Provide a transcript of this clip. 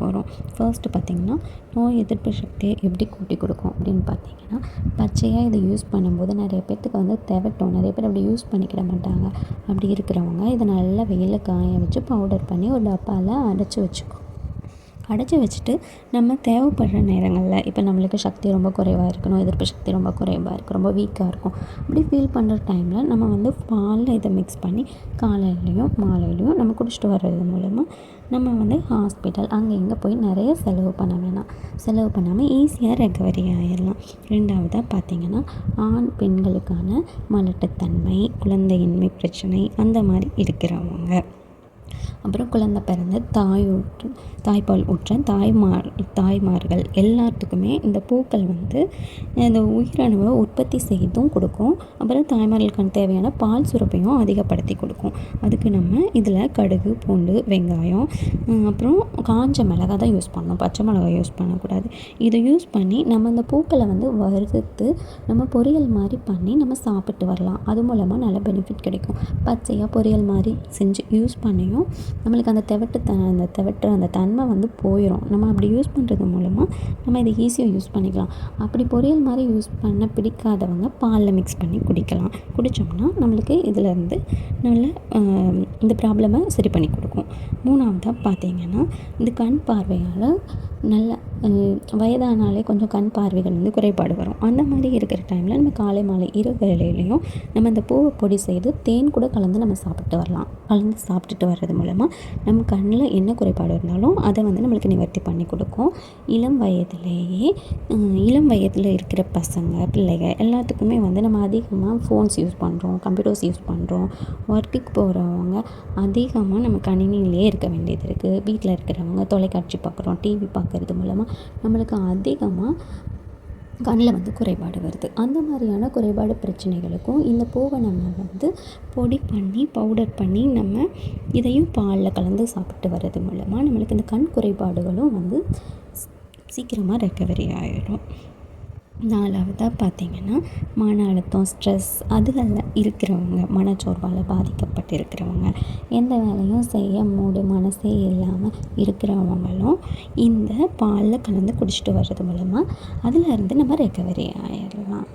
போகிறோம். ஃபர்ஸ்ட்டு பார்த்திங்கன்னா நோய் எதிர்ப்பு சக்தியை எப்படி கூட்டி கொடுக்கும் அப்படின்னு பார்த்தீங்கன்னா பச்சையாக இதை யூஸ் பண்ணும்போது நிறைய பேர்த்துக்கு வந்து தெவட்டும் நிறைய பேர் அப்படி யூஸ் பண்ணிக்கிட மாட்டாங்க. அப்படி இருக்கிறவங்க இதை நல்லா வெயிலில் காய வச்சு பவுடர் பண்ணி ஒரு டப்பாவில் அடைச்சி வச்சுக்கோ அடைச்சி வச்சுட்டு நம்ம தேவைப்படுற நேரங்களில் இப்போ நம்மளுக்கு சக்தி ரொம்ப குறைவாக இருக்கணும் எதிர்ப்பு சக்தி ரொம்ப குறைவாக இருக்கும் ரொம்ப வீக்காக இருக்கும். அப்படி ஃபீல் பண்ணுற டைமில் நம்ம வந்து பாலில் இதை மிக்ஸ் பண்ணி காலையிலையும் மாலையிலையும் நம்ம குடிச்சிட்டு வர்றது மூலமாக நம்ம வந்து ஹாஸ்பிட்டல் அங்கே இங்கே போய் நிறைய செலவு பண்ண வேணாம். செலவு பண்ணாமல் ஈஸியாக ரெக்கவரி ஆயிடலாம். ரெண்டாவதாக பார்த்திங்கன்னா ஆண் பெண்களுக்கான மலட்டுத்தன்மை குழந்தையின்மை பிரச்சனை அந்த மாதிரி இருக்கிறவங்க. அப்புறம் குழந்த பிறந்து தாயூற்று தாய்ப்பால் ஊற்ற தாய்மார் தாய்மார்கள் எல்லாத்துக்குமே இந்த பூக்கள் வந்து இந்த உயிரணுவை உற்பத்தி செய்தும் கொடுக்கும். அப்புறம் தாய்மார்களுக்கான தேவையான பால் சுரப்பையும் அதிகப்படுத்தி கொடுக்கும். அதுக்கு நம்ம இதில் கடுகு பூண்டு வெங்காயம் அப்புறம் காஞ்ச மிளகா தான் யூஸ் பண்ணணும். பச்சை மிளகாய் யூஸ் பண்ணக்கூடாது. இதை யூஸ் பண்ணி நம்ம இந்த பூக்களை வந்து வறுத்து நம்ம பொரியல் மாதிரி பண்ணி நம்ம சாப்பிட்டு வரலாம். அது மூலமாக நல்ல பெனிஃபிட் கிடைக்கும். பச்சையாக பொரியல் மாதிரி செஞ்சு யூஸ் பண்ணியும் நம்மளுக்கு அந்த தெவட்டு த அந்த தெவட்டுற அந்த தன்மை வந்து போயிடும் நம்ம அப்படி யூஸ் பண்ணுறது மூலமாக நம்ம இதை ஈஸியாக யூஸ் பண்ணிக்கலாம். அப்படி பொரியல் மாதிரி யூஸ் பண்ண பிடிக்காதவங்க பாலில் மிக்ஸ் பண்ணி குடிக்கலாம். குடித்தோம்னா நம்மளுக்கு இதிலேருந்து நல்ல இந்த ப்ராப்ளமை சரி பண்ணி கொடுக்கும். மூணாவதாக பார்த்திங்கன்னா இந்த கண் பார்வையால் நல்ல வயதானாலே கொஞ்சம் கண் பார்வைகள் வந்து குறைபாடு வரும். அந்த மாதிரி இருக்கிற டைமில் நம்ம காலை மாலை இரு வேளையிலையும் நம்ம இந்த பூவை பொடி செய்து தேன் கூட கலந்து நம்ம சாப்பிட்டு வரலாம். கலந்து சாப்பிட்டுட்டு வர்றது மூலமாக நம்ம கண்ணில் என்ன குறைபாடு இருந்தாலும் அதை வந்து நம்மளுக்கு நிவர்த்தி பண்ணி கொடுக்கும். இளம் வயதிலேயே இளம் வயதில் இருக்கிற பசங்க பிள்ளைகள் எல்லாத்துக்குமே வந்து நம்ம அதிகமாக ஃபோன்ஸ் யூஸ் பண்ணுறோம் கம்ப்யூட்டர்ஸ் யூஸ் பண்ணுறோம் ஒர்க்குக்கு போகிறவங்க அதிகமாக நம்ம கணினியிலே இருக்க வேண்டியது இருக்குது வீட்டில் இருக்கிறவங்க தொலைக்காட்சி பார்க்குறோம் டிவி பார்க்குறது மூலமாக நம்மளுக்கு அதிகமாக கண்ணில் வந்து குறைபாடு வருது. அந்த மாதிரியான குறைபாடு பிரச்சனைகளுக்கும் இந்த பூவை நம்ம வந்து பொடி பண்ணி பவுடர் பண்ணி நம்ம இதையும் பாலில் கலந்து சாப்பிட்டு வர்றது மூலமாக நம்மளுக்கு இந்த கண் குறைபாடுகளும் வந்து சீக்கிரமாக ரெக்கவரி ஆகிடும் நாலாவதாக பார்த்திங்கன்னா மன அழுத்தம் ஸ்ட்ரெஸ் அதுகளில் இருக்கிறவங்க மனச்சோர்வால் பாதிக்கப்பட்டு இருக்கிறவங்க எந்த வேலையும் செய்ய மூடு மனசே இல்லாமல் இருக்கிறவங்களும் இந்த பாலில் கலந்து குடிச்சிட்டு வர்றது மூலமாக அதிலேருந்து நம்ம ரெக்கவரி ஆயிடலாம்